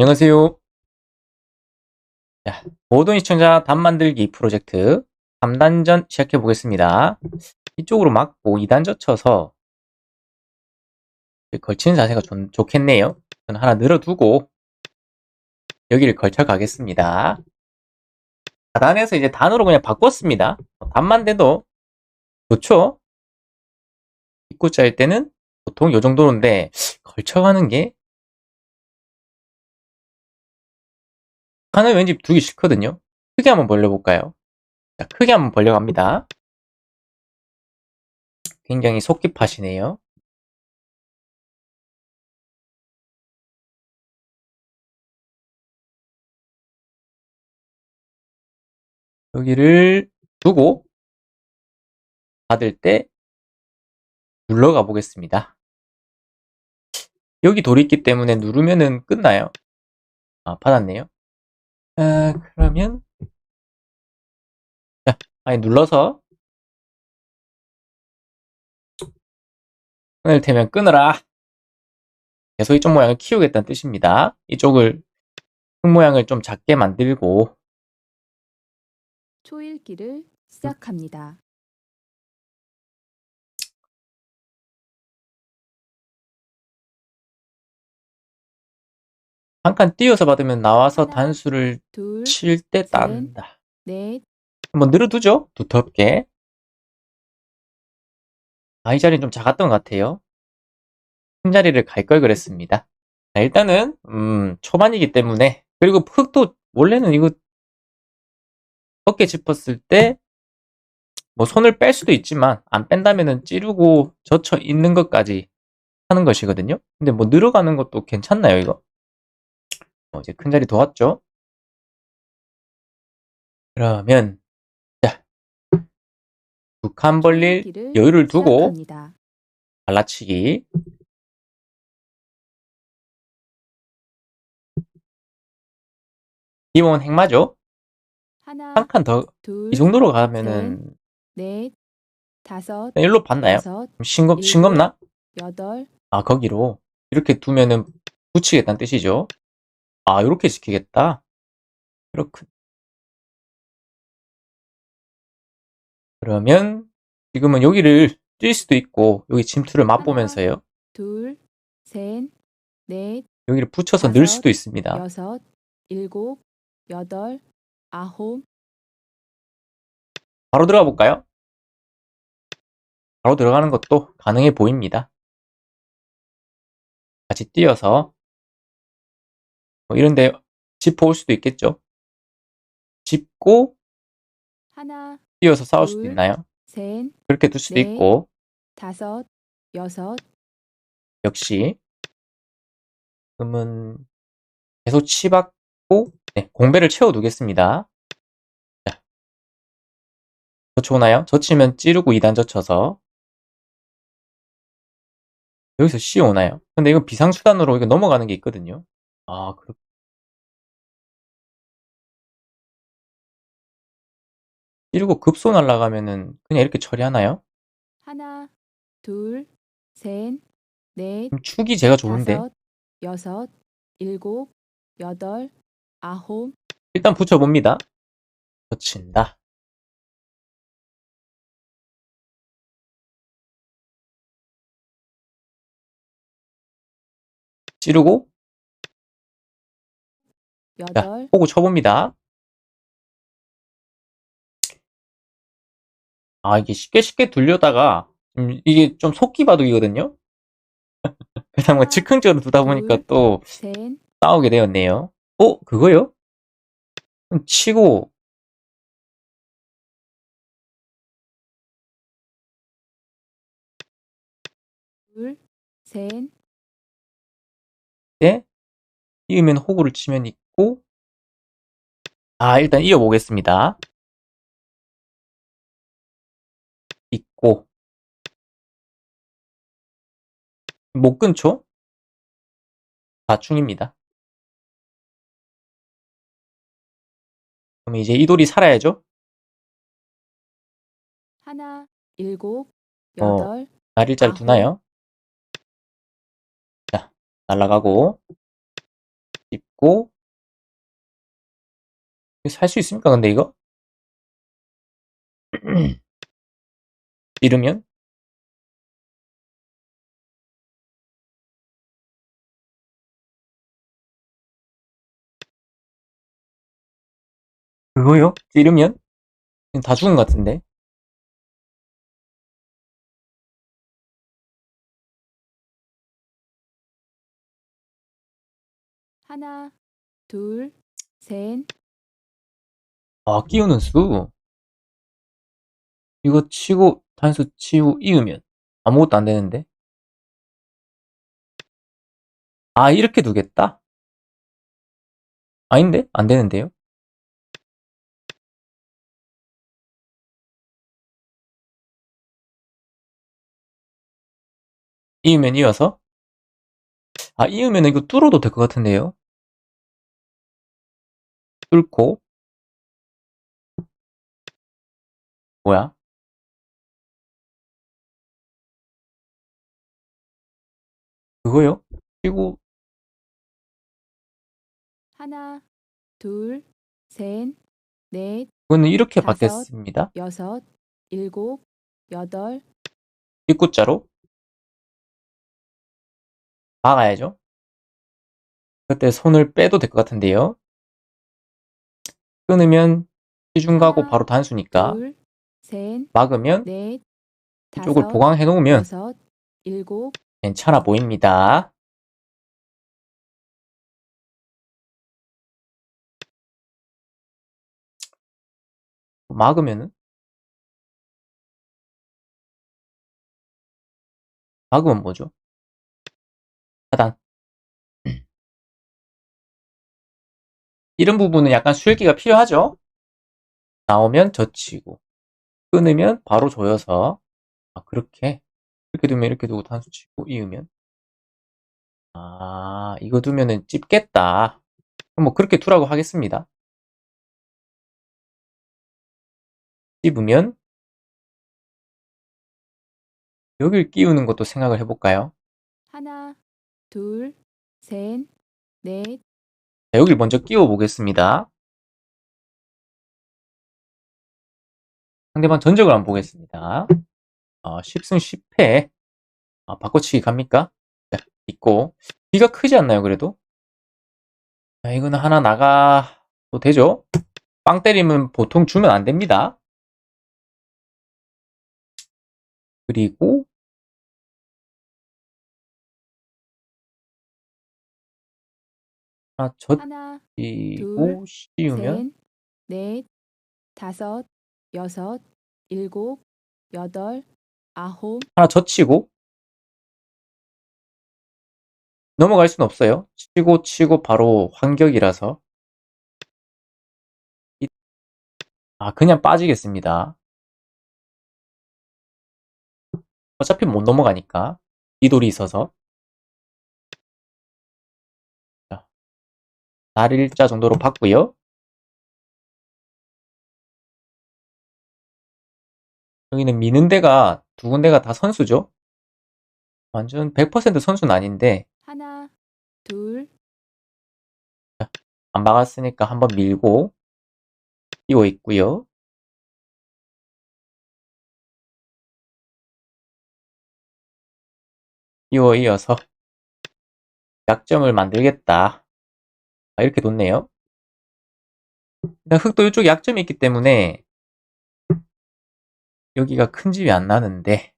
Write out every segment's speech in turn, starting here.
안녕하세요. 자, 모든 시청자 답 만들기 프로젝트 3단전 시작해 보겠습니다. 이쪽으로 막고 2단 젖혀서 걸치는 자세가 좋, 좋겠네요. 저는 하나 늘어두고 여기를 걸쳐 가겠습니다. 4단에서 이제 단으로 그냥 바꿨습니다. 단만 돼도 좋죠? 입구자일 때는 보통 이 정도인데 걸쳐가는 게 칸을 왠지 두기 싫거든요. 크게 한번 벌려볼까요? 자, 크게 한번 벌려갑니다. 굉장히 속깊하시네요. 여기를 두고 닫을 때 눌러가 보겠습니다. 여기 돌이 있기 때문에 누르면은 끝나요. 아, 받았네요. 아, 그러면 자, 아니 눌러서 끊을 테면 끊으라. 계속 이쪽 모양을 키우겠다는 뜻입니다. 이쪽을 흙 모양을 좀 작게 만들고 초읽기를 시작합니다. 한 칸 띄워서 받으면 나와서 하나, 단수를 둘, 칠 때 셋. 딴다. 넷, 한번 늘어두죠? 두텁게. 아, 이 자리는 좀 작았던 것 같아요. 큰 자리를 갈 걸 그랬습니다. 자, 일단은, 음, 초반이기 때문에, 그리고 흙도, 원래는 이거, 어깨 짚었을 때, 뭐 손을 뺄 수도 있지만, 안 뺀다면은 찌르고 젖혀 있는 것까지 하는 것이거든요. 근데 뭐 늘어가는 것도 괜찮나요, 이거? 어, 이제 큰 자리 도왔죠? 그러면, 자, 두칸 벌릴 여유를 두고. 갈라치기. 기본 행마죠? 한 칸 더, 둘, 이 정도로 가면은, 넷, 다섯, 일로 봤나요? 싱겁, 일곱. 싱겁나? 여덟, 아, 거기로. 이렇게 두면은 붙이겠다는 뜻이죠. 아, 이렇게 지키겠다. 그렇군. 그러면, 지금은 여기를 뛸 수도 있고, 여기 침투를 맛보면서요. 둘, 셋, 넷, 여기를 붙여서 넣을 다섯, 수도 있습니다. 여섯, 일곱, 여덟, 아홉, 바로 들어가 볼까요? 바로 들어가는 것도 가능해 보입니다. 같이 띄어서 뭐 이런데 짚어올 수도 있겠죠. 짚고 하나, 띄어서 싸울 수도 둘, 있나요? 셋, 그렇게 둘 수도 넷. 있고 다섯, 여섯, 역시 그러면 계속 치받고 네, 공배를 채워 두겠습니다. 자, 젖혀 오나요? 젖히면 찌르고 2단 젖혀서 여기서 C 오나요? 근데 이거 비상수단으로 이거 넘어가는 게 있거든요. 아, 그렇 찌르고 급소 날라가면은 그냥 이렇게 처리하나요? 하나, 둘, 셋, 넷, 그럼 축이 제가 좋은데 다섯, 여섯, 일곱, 여덟, 아홉, 일단 붙여봅니다. 젖힌다. 찌르고 자, 여덟, 호구 쳐봅니다. 아, 이게 쉽게 쉽게 둘려다가, 음, 이게 좀 속기 바둑이거든요? 하나, 즉흥적으로 두다 보니까 둘. 또 셋, 싸우게 되었네요. 어? 그거요? 그럼 치고, 둘, 셋, 때, 이으면 호구를 치면 있고, 아, 일단 이어보겠습니다. 있고, 못 끊죠? 다충입니다. 그럼 이제 이 돌이 살아야죠? 하나, 일곱, 어. 여덟, 날일자를 아홉. 두나요? 자, 날라가고, 있고 살 수 있습니까? 근데 이거? 이르면? 그거요? 찌르면? 다 죽은 것 같은데? 하나, 둘, 셋, 아, 끼우는 수. 이거 치고 단수 치우 이으면 아무것도 안 되는데? 아, 이렇게 두겠다? 아닌데? 안 되는데요? 이으면 이어서? 아, 이으면 이거 뚫어도 될 것 같은데요? 뚫고. 뭐야? 그거요? 치고, 하나, 둘, 셋, 넷, 그거는 이렇게 다섯. 받겠습니다. 여섯, 일곱, 여덟, 입구자로 막아야죠. 그때 손을 빼도 될 것 같은데요. 끊으면 시중 가고 바로 단수니까 둘, 셋, 막으면 넷, 이쪽을 다섯, 보강해 놓으면 여섯, 일곱, 괜찮아 보입니다. 막으면은 막으면 뭐죠? 하단 이런 부분은 약간 수일기가 필요하죠. 나오면 젖히고 끊으면 바로 조여서 아 그렇게 이렇게 두면 이렇게 두고 단수 치고 이으면 아 이거 두면은 찝겠다. 뭐 그렇게 두라고 하겠습니다. 찝으면 여길 끼우는 것도 생각을 해볼까요? 하나, 둘, 셋, 넷, 자, 여길 먼저 끼워 보겠습니다. 상대방 전적을 한번 보겠습니다. 어, 10승 10패. 아, 바꿔치기 갑니까? 자, 있고. 비가 크지 않나요, 그래도? 자, 이거는 하나 나가도 되죠? 빵 때리면 보통 주면 안 됩니다. 그리고 하나 젖히고 씌우면 셋, 넷, 다섯, 여섯, 일곱, 여덟, 아홉, 하나 젖히고 넘어갈 수는 없어요. 치고 치고 바로 환격이라서 이- 아 그냥 빠지겠습니다. 어차피 못 넘어가니까 이 돌이 있어서 자, 날일자 정도로 봤고요. 여기는 미는 데가 두 군데가 다 선수죠. 완전 100% 선수는 아닌데 하나, 둘, 안 막았으니까 한번 밀고 띄워 있고요. 띄워 이어서 약점을 만들겠다. 아, 이렇게 놓네요. 일단 흙도 이쪽에 약점이 있기 때문에 여기가 큰 집이 안 나는데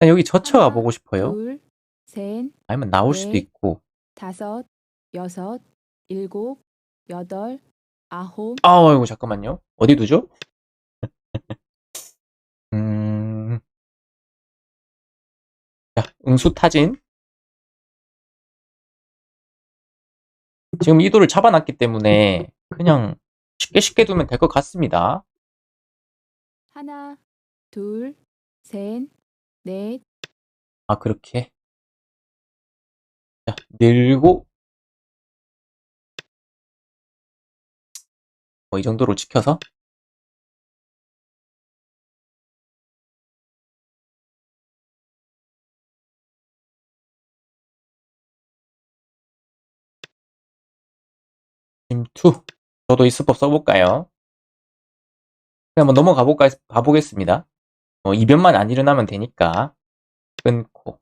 일단 여기 젖혀가 보고 싶어요. 둘, 셋, 아니면 나올 수도 넷. 있고 다섯, 여섯, 일곱, 여덟, 아홉, 아우 이거 잠깐만요. 어디 두죠? 음... 자, 응수 타진. 지금 이 돌을 잡아놨기 때문에 그냥 쉽게 쉽게 두면 될 것 같습니다. 하나, 둘, 셋, 넷, 아, 그렇게. 자, 늘고. 뭐, 이 정도로 지켜서. 짐2. 저도 이 수법 써볼까요? 그냥 한번 넘어가 볼까, 가보겠습니다. 뭐, 이변만 안 일어나면 되니까. 끊고.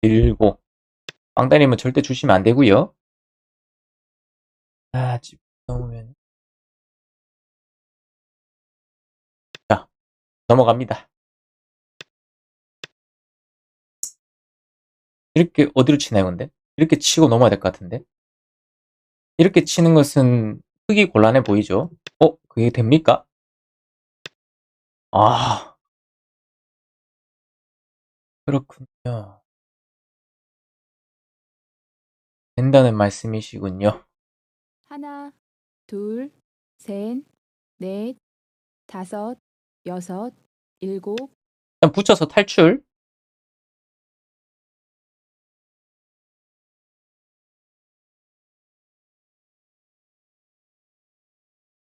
들고. 빵따님은 절대 주시면 안 되고요 아, 집 넘으면. 자, 넘어갑니다. 이렇게 어디로 치나요, 근데? 이렇게 치고 넘어야 될 것 같은데? 이렇게 치는 것은 흙이 곤란해 보이죠? 어? 그게 됩니까? 아, 그렇군요. 된다는 말씀이시군요. 하나, 둘, 셋, 넷, 다섯, 여섯, 일곱, 일단 붙여서 탈출.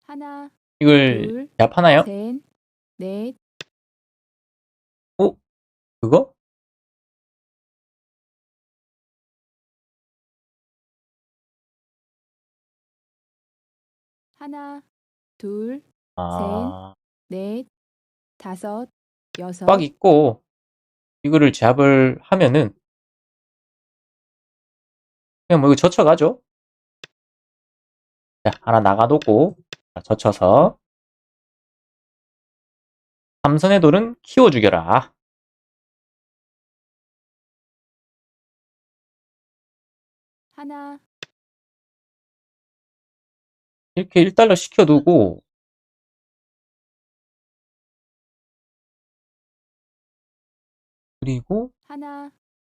하나, 이걸 둘, yap하나요? 셋, 넷, 그거? 하나, 둘, 아, 넷, 다섯, 여섯, 꽉 있고, 이거를 제압을 하면은, 그냥 뭐 이거 젖혀가죠? 자, 하나 나가두고, 자, 젖혀서, 삼선의 돌은 키워 죽여라. 하나, 이렇게 1달러 시켜두고, 그리고 하나,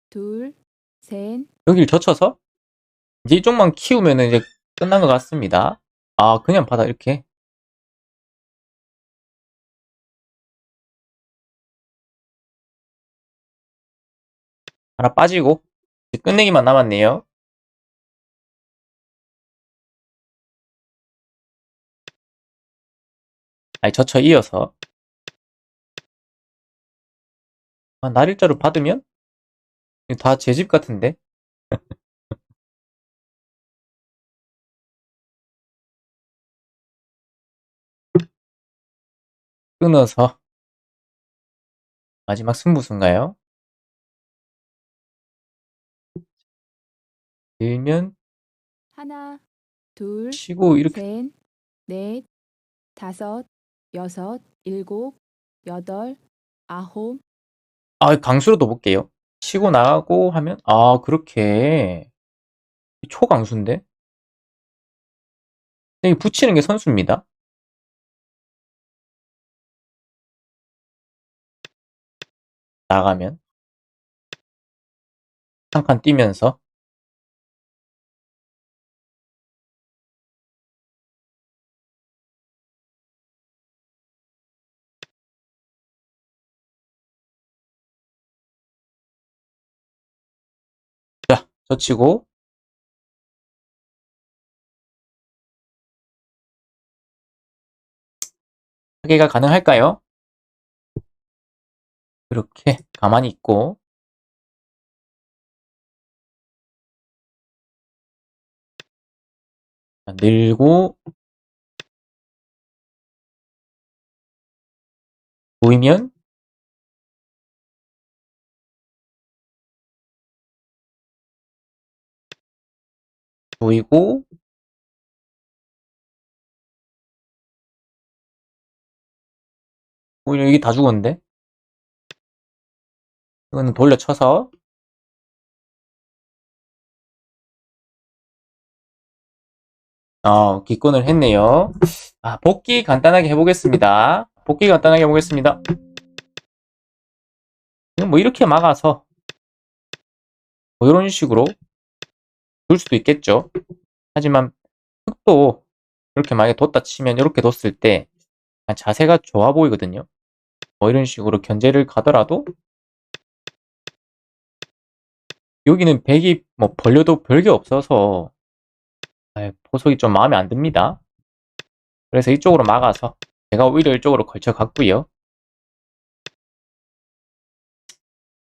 둘, 셋, 여기를 젖혀서, 이제 이쪽만 키우면은 이제 끝난 것 같습니다. 아, 그냥 바다 이렇게. 하나 빠지고, 끝내기만 남았네요. 아니, 젖혀 이어서. 아, 날일자로 받으면? 다 제 집 같은데? 끊어서. 마지막 승부수인가요? 들면 하나, 둘, 치고 이렇게 셋, 넷, 다섯, 여섯, 일곱, 여덟, 아홉, 아 강수로 도 볼게요. 치고 나가고 하면 아 그렇게 초강수인데? 여기 붙이는 게 선수입니다. 나가면 한 칸 뛰면서 젖히고 하기가 가능할까요? 이렇게 가만히 있고 자, 늘고 보이면 보이고 오히려 이게 다 죽었는데 이거는 돌려쳐서 어, 기권을 했네요. 아, 복귀 간단하게 해보겠습니다. 복귀 간단하게 해보겠습니다. 뭐 이렇게 막아서 뭐 이런 식으로 둘 수도 있겠죠. 하지만 흙도 이렇게 만약에 뒀다 치면 이렇게 뒀을 때 자세가 좋아 보이거든요. 뭐 이런 식으로 견제를 가더라도 여기는 백이 뭐 벌려도 별게 없어서 아, 보석이 좀 마음에 안 듭니다. 그래서 이쪽으로 막아서 제가 오히려 이쪽으로 걸쳐 갔고요.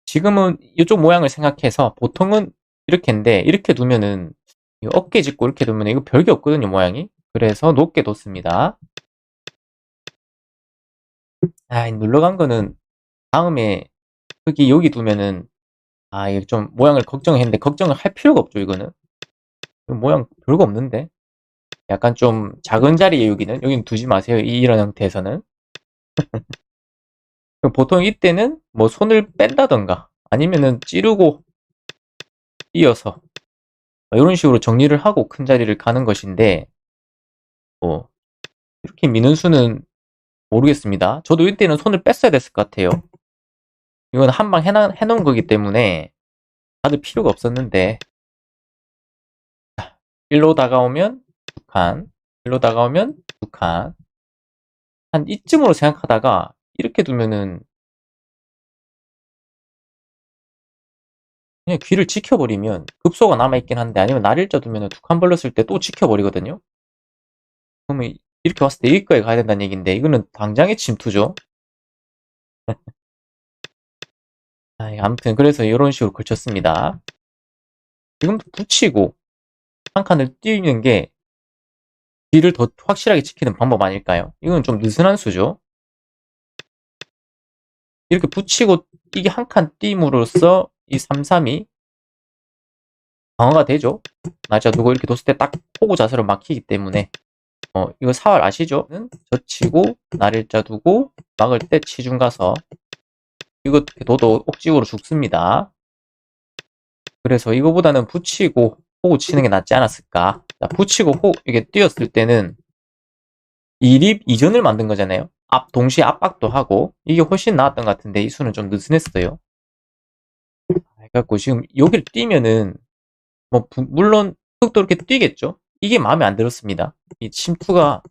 지금은 이쪽 모양을 생각해서 보통은 이렇게인데 이렇게 두면은 이 어깨 짚고 이렇게 두면 이거 별게 없거든요, 모양이. 그래서 높게 뒀습니다. 아, 이 눌러간 거는 다음에 여기 여기 두면은 아, 이거 좀 모양을 걱정했는데 걱정을 할 필요가 없죠, 이거는. 이거 모양 별거 없는데. 약간 좀 작은 자리에 여기는 여기는 두지 마세요. 이- 이런 형태에서는. 보통 이때는 뭐 손을 뺀다던가 아니면은 찌르고 이어서 이런 식으로 정리를 하고 큰 자리를 가는 것인데 뭐 이렇게 미는 수는 모르겠습니다. 저도 이때는 손을 뺐어야 됐을 것 같아요. 이건 한방 해놓은 거기 때문에 받을 필요가 없었는데 자, 일로 다가오면 두 칸, 일로 다가오면 두 칸. 한 이쯤으로 생각하다가 이렇게 두면은 그냥 귀를 지켜버리면 급소가 남아있긴 한데 아니면 날일자 두면은 두칸 벌렸을 때 또 지켜버리거든요. 그러면 이렇게 왔을 때 여기까지 가야 된다는 얘기인데 이거는 당장의 침투죠. 아, 아무튼 그래서 이런 식으로 걸쳤습니다. 지금도 붙이고 한 칸을 띄우는 게 뒤를 더 확실하게 지키는 방법 아닐까요? 이건 좀 느슨한 수죠. 이렇게 붙이고 이게 한 칸 띄움으로써 이 3-3이 강화가 되죠. 날짜 두고 이렇게 뒀을 때딱 호구 자세로 막히기 때문에 어 이거 사활 아시죠? 젖히고 날일자 두고 막을 때 치중 가서 이거 둬도 억지로 죽습니다. 그래서 이거보다는 붙이고 호구 치는 게 낫지 않았을까. 자, 붙이고 호 이게 뛰었을 때는 이립 이전을 만든 거잖아요. 앞 동시에 압박도 하고 이게 훨씬 나았던 것 같은데 이 수는 좀 느슨했어요. 그래갖고 지금 여기를 뛰면은 뭐 부- 물론 흙도 이렇게 뛰겠죠. 이게 마음에 안 들었습니다. 이 침투가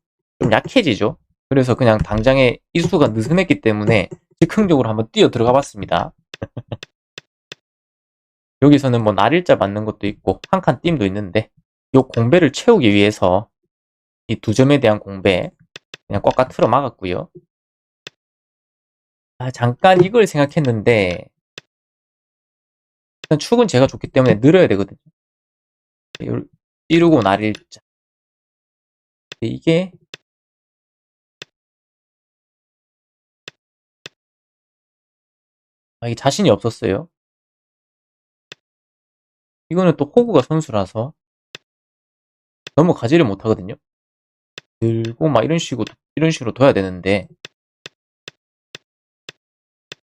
좀 약해지죠. 그래서 그냥 당장에 이 수가 느슨했기 때문에 즉흥적으로 한번 뛰어 들어가 봤습니다. 여기서는 뭐 날일자 맞는 것도 있고 한칸 띄임도 있는데 요 공배를 채우기 위해서 이 두 점에 대한 공배 그냥 꽉꽉 틀어 막았고요. 아, 잠깐 이걸 생각했는데 일단 축은 제가 좋기 때문에 늘어야 되거든요. 요- 찌르고 날일자. 이게 아, 이게 자신이 없었어요. 이거는 또 호구가 선수라서 넘어가지를 못하거든요. 들고 막 이런 식으로 이런 식으로 둬야 되는데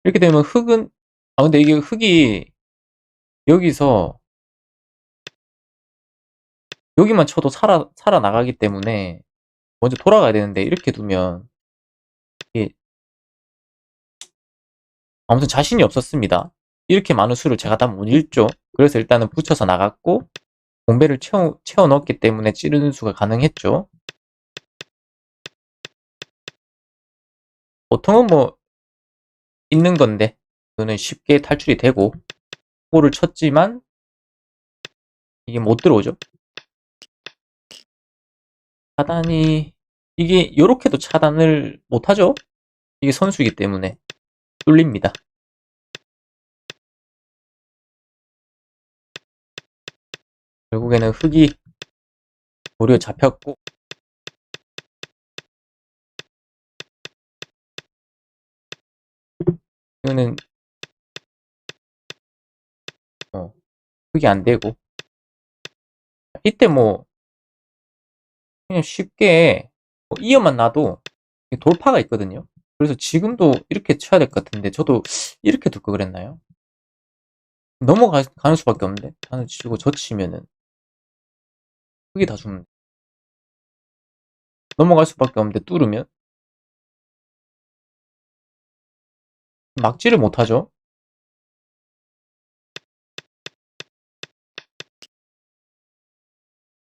이렇게 되면 흙은 아 근데 이게 흙이 여기서 여기만 쳐도 살아 살아 나가기 때문에 먼저 돌아가야 되는데 이렇게 두면 이게 아무튼 자신이 없었습니다. 이렇게 많은 수를 제가 다 못 읽죠. 그래서 일단은 붙여서 나갔고 공배를 채워, 채워 넣었기 때문에 찌르는 수가 가능했죠. 보통은 뭐 있는 건데 이거는 쉽게 탈출이 되고 골을 쳤지만 이게 못 들어오죠. 차단이 이게 이렇게도 차단을 못하죠. 이게 선수이기 때문에 뚫립니다. 결국에는 흙이 도리어 잡혔고 이거는 어, 흙이 안 되고 이때 뭐 그냥 쉽게 뭐 이어만 놔도 돌파가 있거든요. 그래서 지금도 이렇게 쳐야 될 것 같은데 저도 이렇게 둘 거 그랬나요? 넘어가는 수밖에 없는데 하늘 치고 저 치면은 흙이 다 죽는데 넘어갈 수밖에 없는데 뚫으면 막지를 못하죠.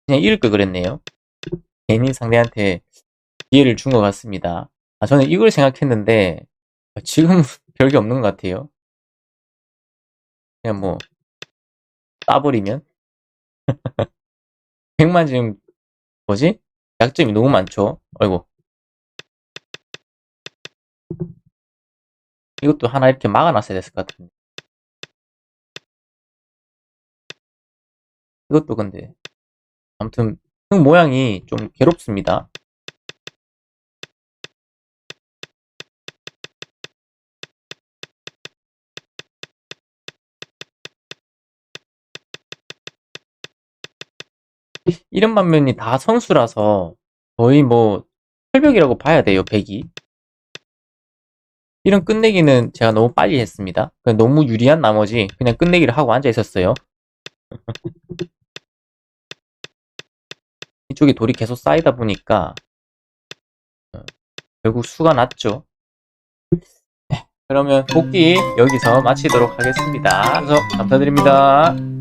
그냥 이럴 걸 그랬네요. 괜히 상대한테 기회를 준 것 같습니다. 아, 저는 이걸 생각했는데 지금 별게 없는 것 같아요. 그냥 뭐 따버리면 100만 지금 뭐지? 약점이 너무 많죠. 아이고 이것도 하나 이렇게 막아놨어야 됐을 것 같은데 이것도 근데 아무튼 흙 모양이 좀 괴롭습니다. 이런 반면이 다 선수라서 거의 뭐 철벽이라고 봐야 돼요, 백이. 이런 끝내기는 제가 너무 빨리 했습니다. 너무 유리한 나머지 그냥 끝내기를 하고 앉아 있었어요. 이쪽에 돌이 계속 쌓이다 보니까 어, 결국 수가 났죠. 네, 그러면 복귀 여기서 마치도록 하겠습니다. 감사드립니다.